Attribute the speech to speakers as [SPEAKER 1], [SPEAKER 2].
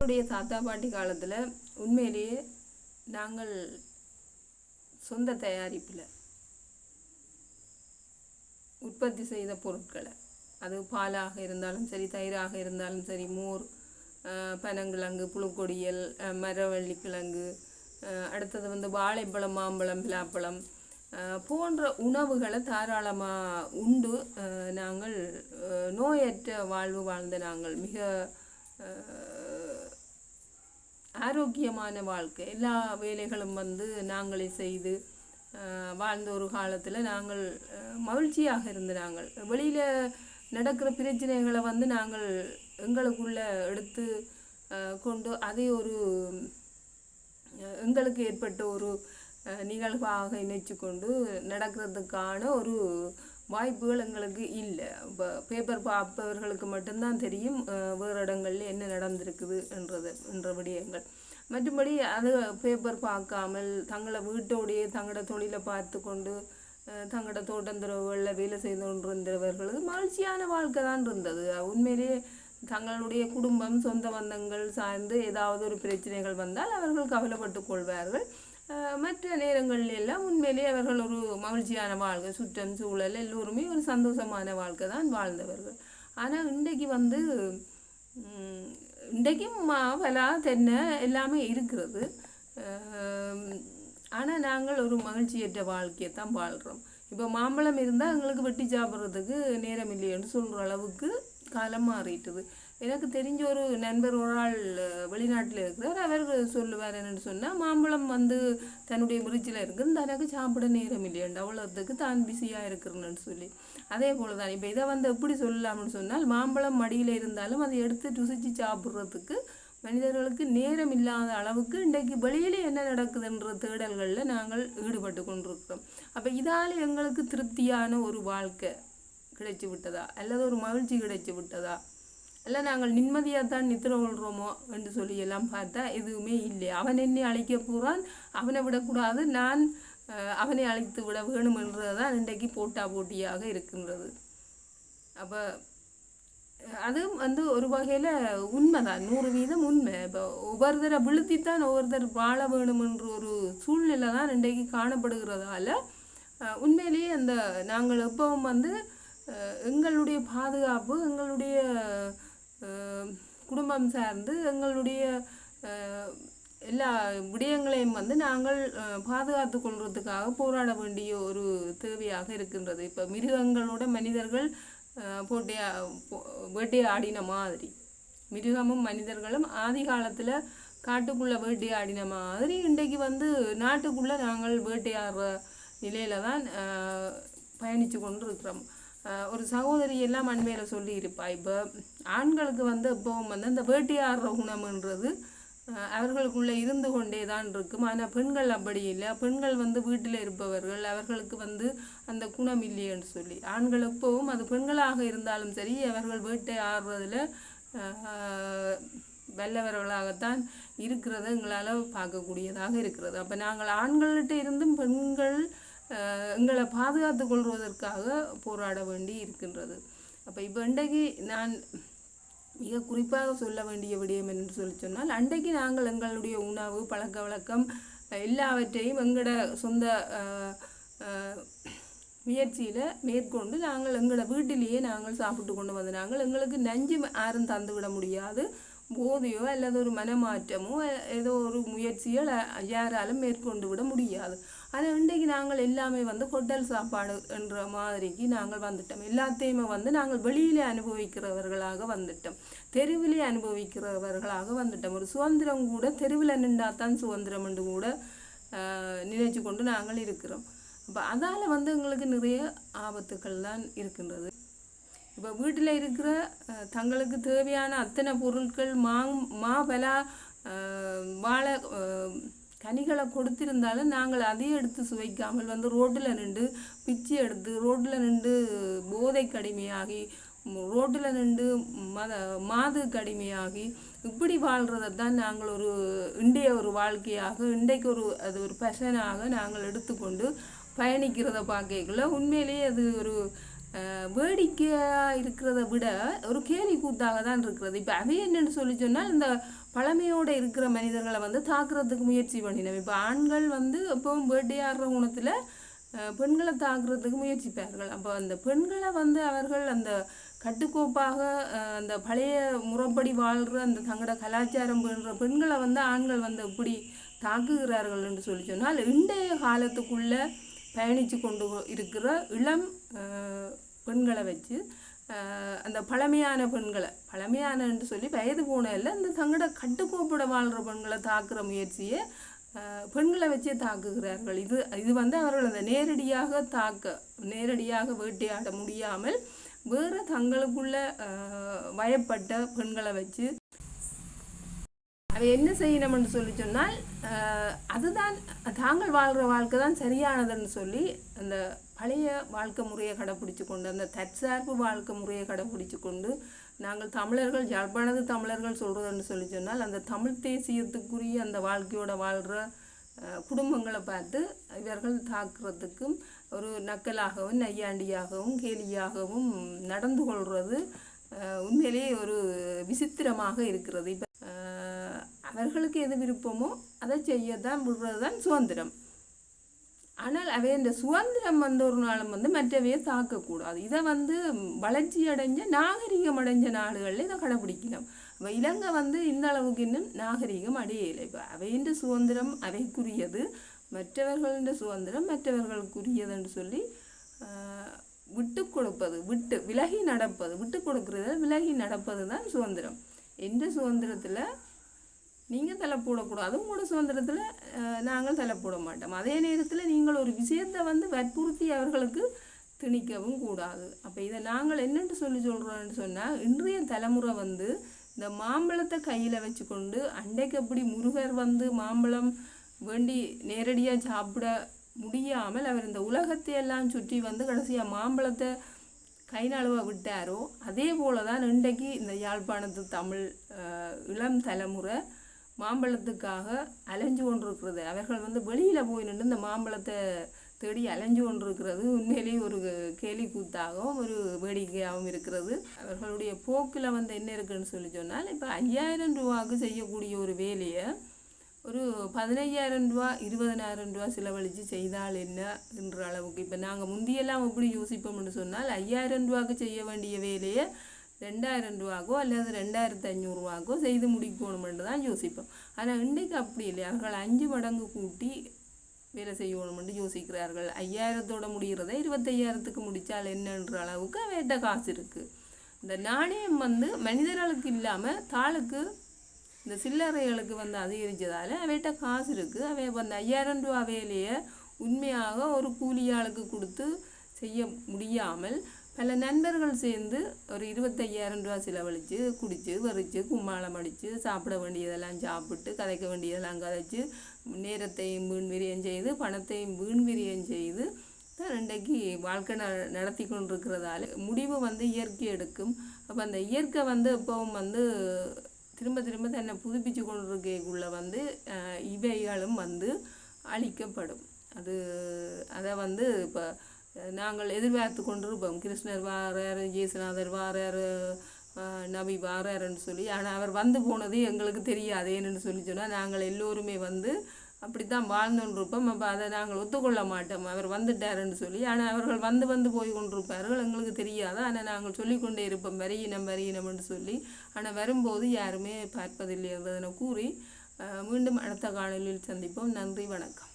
[SPEAKER 1] என்னுடைய தாத்தா பாட்டி காலத்தில் உண்மையிலேயே நாங்கள் சொந்த தயாரிப்பில் உற்பத்தி செய்த பொருட்களை அது பாலாக இருந்தாலும் சரி தயிராக இருந்தாலும் சரி மோர் அஹ், பனங்கிழங்கு புழுக்கொடியல் மரவள்ளி கிழங்கு அஹ், அடுத்தது வந்து வாழைப்பழம் மாம்பழம் பிலாப்பழம் போன்ற உணவுகளை தாராளமாக உண்டு. நாங்கள் நோயற்ற வாழ்வு வாழ்ந்த நாங்கள். மிக அஹ், ஆரோக்கியமான வாழ்க்கை. எல்லா வேலைகளும் வந்து நாங்களே செய்து அஹ், வாழ்ந்த ஒரு காலத்தில் நாங்கள் அஹ், மகிழ்ச்சியாக இருந்த நாங்கள். வெளியில் நடக்கிற பிரச்சனைகளை வந்து நாங்கள் எங்களுக்குள்ள எடுத்து அஹ், கொண்டு அதை ஒரு எங்களுக்கு ஏற்பட்ட ஒரு அஹ், நிகழ்வாக இணைச்சு கொண்டு நடக்கிறதுக்கான ஒரு வாய்ப்புகள் எங்களுக்கு இல்லை. இப்போ பேப்பர் பார்ப்பவர்களுக்கு மட்டும்தான் தெரியும் வேறு இடங்களில் என்ன நடந்திருக்குது என்றது என்ற விடயங்கள். மற்றபடி அது பேப்பர் பார்க்காமல் தங்களை வீட்டோடையே தங்களோட தொழிலை பார்த்து கொண்டு தங்களோட தோட்டந்துறவுகளில் வேலை செய்து கொண்டிருந்தவர்களுக்கு மகிழ்ச்சியான வாழ்க்கை தான் இருந்தது. உண்மையிலேயே தங்களுடைய குடும்பம் சொந்த பந்தங்கள் சார்ந்து ஏதாவது ஒரு பிரச்சனைகள் வந்தால் அவர்கள் கவலைப்பட்டு கொள்வார்கள். மற்ற நேரங்களில் எல்லாம் உண்மையிலே அவர்கள் ஒரு மகிழ்ச்சியான வாழ்க்கை சுற்றம் சூழல் எல்லோருமே ஒரு சந்தோஷமான வாழ்க்கை தான் வாழ்ந்தவர்கள். ஆனால் இன்றைக்கு வந்து இன்றைக்கும் மாவலா தென்னை எல்லாமே இருக்கிறது. ஆனால் நாங்கள் ஒரு மகிழ்ச்சியற்ற வாழ்க்கையை தான் வாழ்கிறோம் இப்போ மாம்பழம் இருந்தால் எங்களுக்கு வெட்டி சாப்பிட்றதுக்கு நேரம் இல்லைன்னு சொல்கிற அளவுக்கு காலம் மாறிட்டுது. எனக்கு தெரிஞ்ச ஒரு நண்பர் ஒரு ஆள் வெளிநாட்டில் இருக்கிறார். அவர் சொல்லுவார் என்னென்னு சொன்னால் மாம்பழம் வந்து தன்னுடைய விருச்சில் இருக்குது தனக்கு சாப்பிட நேரம் இல்லையண்டு. அவ்வளோத்துக்கு தான் பிஸியாக இருக்கிறேன்னு சொல்லி. அதே போல் தான் இப்போ இதை வந்து எப்படி சொல்லலாம்னு சொன்னால் மாம்பழம் மடியில் இருந்தாலும் அதை எடுத்து ருசித்து சாப்பிட்றதுக்கு மனிதர்களுக்கு நேரம் இல்லாத அளவுக்கு இன்றைக்கு வெளியில என்ன நடக்குதுன்ற தேடல்களில் நாங்கள் ஈடுபட்டு கொண்டிருக்கிறோம். அப்போ இதால் எங்களுக்கு திருப்தியான ஒரு வாழ்க்கை கிடைச்சி விட்டதா? அல்லது ஒரு மகிழ்ச்சி கிடைச்சி விட்டதா? இல்லை நாங்கள் நிம்மதியாக தான் நித்திர கொள்கிறோமோ என்று சொல்லி எல்லாம் பார்த்தா எதுவுமே இல்லை. அவன் என்னை அழைக்க போகிறான் அவனை விடக்கூடாது நான் அவனை அழைத்து விட வேணும் என்றது தான் இன்றைக்கு போட்டா போட்டியாக இருக்கின்றது. அப்போ அதுவும் வந்து ஒரு வகையில் உண்மைதான். நூறு வீதம் உண்மை. இப்போ ஒவ்வொருத்தரை விழுத்தித்தான் ஒவ்வொருத்தர் வாழ வேணுமென்ற ஒரு சூழ்நிலை தான் இன்றைக்கு காணப்படுகிறதால உண்மையிலேயே அந்த நாங்கள் எப்பவும் வந்து எங்களுடைய பாதுகாப்பு எங்களுடைய குடும்பம் சார்ந்து எங்களுடைய எல்லா விடயங்களையும் வந்து நாங்கள் பாதுகாத்து கொள்வதுக்காக போராட வேண்டிய ஒரு தேவையாக இருக்கின்றது. இப்போ மிருகங்களோட மனிதர்கள் அஹ், வேட்டையாடின மாதிரி. மிருகமும் மனிதர்களும் ஆதி காலத்தில் காட்டுக்குள்ளே வேட்டையாடின மாதிரி இன்றைக்கு வந்து நாட்டுக்குள்ளே நாங்கள் வேட்டையாடுற நிலையில தான் பயணித்து கொண்டு இருக்கிறோம் ஒரு சகோதரி எல்லாம் அண்மையில் சொல்லியிருப்பா இப்போ ஆண்களுக்கு வந்து எப்பவும் வந்து அந்த வேட்டையாடுற குணம்ன்றது அவர்களுக்குள்ளே இருந்து கொண்டே தான் இருக்கும். ஆனால் பெண்கள் அப்படி இல்லை. பெண்கள் வந்து வீட்டில் இருப்பவர்கள் அவர்களுக்கு வந்து அந்த குணம் இல்லையன்னு சொல்லி. ஆண்கள் எப்பவும் அது பெண்களாக இருந்தாலும் சரி அவர்கள் வேட்டையாடுறதுல ஆடுறதில் வல்லவர்களாகத்தான் இருக்கிறது எங்களால் பார்க்கக்கூடியதாக இருக்கிறது. அப்போ நாங்கள் ஆண்கள்கிட்ட இருந்தும் பெண்கள் எங்களை பாதுகாத்து கொள்வதற்காக போராட வேண்டி இருக்கின்றது. அப்போ இப்போ இன்றைக்கு நான் மிக குறிப்பாக சொல்ல வேண்டிய விடயம் என்று சொல்லி சொன்னால் அன்றைக்கு நாங்கள் எங்களுடைய உணவு பழக்க வழக்கம் எல்லாவற்றையும் எங்களோட சொந்த முயற்சியில் மேற்கொண்டு நாங்கள் எங்களோட வீட்டிலேயே நாங்கள் சாப்பிட்டு கொண்டு வந்து நாங்கள் எங்களுக்கு நஞ்சு யாரும் தந்துவிட முடியாது. போதையோ அல்லது ஒரு மனமாற்றமோ ஏதோ ஒரு முயற்சியோ யாராலும் மேற்கொண்டு விட முடியாது. ஆனால் இன்றைக்கு நாங்கள் எல்லாமே வந்து ஹோட்டல் சாப்பாடு என்ற மாதிரிக்கு நாங்கள் வந்துட்டோம். எல்லாத்தையுமே வந்து நாங்கள் வெளியிலே அனுபவிக்கிறவர்களாக வந்துட்டோம். தெருவிலே அனுபவிக்கிறவர்களாக வந்துட்டோம். ஒரு சுதந்திரம் கூட தெருவில் நின்றா தான் சுதந்திரம் என்று கூட நினைச்சு கொண்டு நாங்கள் இருக்கிறோம். அப்போ அதால் வந்து எங்களுக்கு நிறைய ஆபத்துக்கள் தான் இருக்கின்றது. இப்போ வீட்டில் இருக்கிற தங்களுக்கு தேவையான அத்தனை பொருட்கள் மாங் மாபலா வாழை கனிகளை கொடுத்திருந்தாலும் நாங்கள் அதையும் எடுத்து சுவைக்காமல் வந்து ரோட்டில் நின்று பிச்சை எடுத்து ரோட்டில் நின்று போதை கடுமையாகி ரோட்டில் நின்று மத மாது கடுமையாகி இப்படி வாழ்கிறத தான் நாங்கள் ஒரு இன்றைய ஒரு வாழ்க்கையாக இன்றைக்கு ஒரு அது ஒரு பெஷனாக நாங்கள் எடுத்துக்கொண்டு பயணிக்கிறத பார்க்கக்குள்ள உண்மையிலேயே அது ஒரு வேடிக்கையாக இருக்கிறத விட ஒரு கேலி கூத்தாக தான் இருக்கிறது. இப்போ அவை என்னென்னு சொல்லி சொன்னால் இந்த பழமையோடு இருக்கிற மனிதர்களை வந்து தாக்குறதுக்கு முயற்சி பண்ணினோம். இப்போ ஆண்கள் வந்து எப்பவும் வேட்டையாடுற குணத்தில் பெண்களை தாக்குறதுக்கு முயற்சிப்பார்கள். அப்போ அந்த பெண்களை வந்து அவர்கள் அந்த கட்டுக்கோப்பாக அந்த பழைய முறைப்படி வாழ்கிற அந்த தங்களோட கலாச்சாரம் பண்ணுற பெண்களை வந்து ஆண்கள் வந்து எப்படி தாக்குகிறார்கள் என்று சொல்லி சொன்னால் இன்றைய காலத்துக்குள்ளே பயணித்து கொண்டு இருக்கிற இளம் பெண்களை வச்சு அந்த பழமையான பெண்களை பழமையானன்று சொல்லி வயது போன இல்லை அந்த தங்களோட கட்டுக்கோப்பட வாழ்கிற பெண்களை தாக்குற முயற்சியை பெண்களை வச்சே தாக்குகிறார்கள். இது இது வந்து அவர்கள் அந்த நேரடியாக தாக்க நேரடியாக வேட்டையாட முடியாமல் வேறு தங்களுக்குள்ள வயப்பட்ட பெண்களை வச்சு அவை என்ன செய்யணும்னு சொல்லி சொன்னால் அதுதான் தாங்கள் வாழ்கிற வாழ்க்கை தான் சரியானதுன்னு சொல்லி அந்த பழைய வாழ்க்கை முறையை கடைப்பிடிச்சு கொண்டு அந்த தற்சார்பு வாழ்க்கை முறையை கடைப்பிடிச்சு கொண்டு நாங்கள் தமிழர்கள் யாழ்ப்பாணத்து தமிழர்கள் சொல்கிறதுன்னு சொல்லி சொன்னால் அந்த தமிழ் தேசியத்துக்குரிய அந்த வாழ்க்கையோட வாழ்கிற குடும்பங்களை பார்த்து இவர்கள் தாக்குறதுக்கும் ஒரு நக்கலாகவும் நையாண்டியாகவும் கேலியாகவும் நடந்து கொள்வது உண்மையிலேயே ஒரு விசித்திரமாக இருக்கிறது. இப்போ அவர்களுக்கு எது விருப்பமோ அதை செய்ய தான் விடுறது தான் சுதந்திரம். ஆனால் அவை இந்த சுதந்திரம் வந்து ஒரு நாளும் வந்து மற்றவையை தாக்கக்கூடாது. இதை வந்து வளர்ச்சி அடைஞ்ச நாகரிகம் அடைஞ்ச நாடுகளில் இதை கடைப்பிடிக்கணும். இப்போ இலங்கை வந்து இந்த அளவுக்கு இன்னும் நாகரிகம் அடையலை. இப்போ அவையின் சுதந்திரம் அவைக்குரியது. மற்றவர்களின் சுதந்திரம் மற்றவர்களுக்குரியது என்று சொல்லி விட்டு கொடுப்பது விட்டு விலகி நடப்பது விட்டு கொடுக்குறது விலகி நடப்பது தான் சுதந்திரம். எந்த சுதந்திரத்தில் நீங்கள் தலை போடக்கூடாது. உங்களோட சுதந்திரத்தில் நாங்கள் தலை போட மாட்டோம். அதே நேரத்தில் நீங்கள் ஒரு விஷயத்தை வந்து வற்புறுத்தி அவர்களுக்கு திணிக்கவும் கூடாது. அப்போ இதை நாங்கள் என்னென்று சொல்லி சொல்கிறோன்னு சொன்னால் இன்றைய தலைமுறை வந்து இந்த மாம்பழத்தை கையில் வச்சுக்கொண்டு அண்டைக்கு அப்படி முருகர் வந்து மாம்பழம் வேண்டி நேரடியாக சாப்பிட முடியாமல் அவர் இந்த உலகத்தை எல்லாம் சுற்றி வந்து கடைசியாக மாம்பழத்தை கை நழுவ விட்டாரோ அதே போல தான் இன்றைக்கு இந்த யாழ்ப்பாணத்து தமிழ் இளம் தலைமுறை மாம்பழத்துக்காக அலைஞ்சு கொண்டிருக்கிறது. அவர்கள் வந்து வெளியில் போய் நின்று இந்த மாம்பழத்தை தேடி அலைஞ்சு கொண்டிருக்கிறது. உண்மையிலேயே ஒரு கேலி கூத்தாகவும் ஒரு வேடிக்கையாகவும் இருக்கிறது. அவர்களுடைய போக்கில் வந்து என்ன இருக்குன்னு சொல்லி சொன்னால் இப்போ ஐயாயிரம் ரூபாவுக்கு செய்யக்கூடிய ஒரு வேலையை ஒரு பதினையாயிரம் ரூபா இருபதனாயிரம் ரூபா செலவழித்து செய்தால் என்ன என்ற அளவுக்கு இப்போ நாங்கள் முந்தியெல்லாம் எப்படி யோசிப்போம்னு சொன்னால் ஐயாயிரம் ரூபாவுக்கு செய்ய வேண்டிய வேலையை ரெண்டாயிரம் ரூபாக்கோ அல்லது ரெண்டாயிரத்து ஐநூறுரூவாக்கோ செய்து முடிக்கணுமென்று தான் யோசிப்போம். ஆனால் இன்றைக்கு அப்படி இல்லை. அவர்கள் அஞ்சு மடங்கு கூட்டி வேலை செய்யணுமென்று யோசிக்கிறார்கள். ஐயாயிரத்தோட முடிகிறத இருபத்தையாயிரத்துக்கு முடித்தால் என்னன்ற அளவுக்கு அவைகிட்ட காசு இருக்குது இந்த நாணயம் வந்து மனிதர்களுக்கு இல்லாமல் தாளுக்கு இந்த சில்லறைகளுக்கு வந்து அதிகரித்ததால் அவைகிட்ட காசு இருக்குது அவை அந்த ஐயாயிரம் ரூபா வேலையை உண்மையாக ஒரு கூலியாளுக்கு கொடுத்து செய்ய முடியாமல் அதில் நண்பர்கள் சேர்ந்து ஒரு இருபத்தையாயிரம் ரூபா செலவழித்து குடித்து வரித்து கும்மாளம் அடித்து சாப்பிட வேண்டியதெல்லாம் சாப்பிட்டு கதைக்க வேண்டியதெல்லாம் கதைச்சு நேரத்தையும் வீண் விரியம் செய்து பணத்தையும் வீண் விரியம் செய்து தான் இன்றைக்கு வாழ்க்கை ந நடத்தி கொண்டிருக்கிறதால முடிவு வந்து இயற்கை எடுக்கும். அப்போ அந்த இயற்கை வந்து எப்பவும் வந்து திரும்ப திரும்ப தன்னை புதுப்பிச்சு கொண்டிருக்கக்குள்ளே வந்து இவைகளும் வந்து அழிக்கப்படும். அது அதை வந்து இப்போ நாங்கள் எதிர்பார்த்து கொண்டிருப்போம். கிருஷ்ணர் வாரார் ஜேசுநாதர் வாரார் நபி வாராருன்னு சொல்லி. ஆனால் அவர் வந்து போனது எங்களுக்கு தெரியாது என்னென்னு சொல்லி சொன்னால் நாங்கள் எல்லோருமே வந்து அப்படித்தான் வாழ்ந்துருப்போம் அப்போ அதை நாங்கள் ஒத்துக்கொள்ள மாட்டோம். அவர் வந்துட்டாருன்னு சொல்லி. ஆனால் அவர்கள் வந்து வந்து போய் கொண்டிருப்பார்கள். எங்களுக்கு தெரியாது. ஆனால் நாங்கள் சொல்லிக்கொண்டே இருப்போம். வரையினம் வரையினம்னு சொல்லி. ஆனால் வரும்போது யாருமே பார்ப்பதில்லை என்பதனை கூறி மீண்டும் அடுத்த காணொலியில் சந்திப்போம். நன்றி வணக்கம்.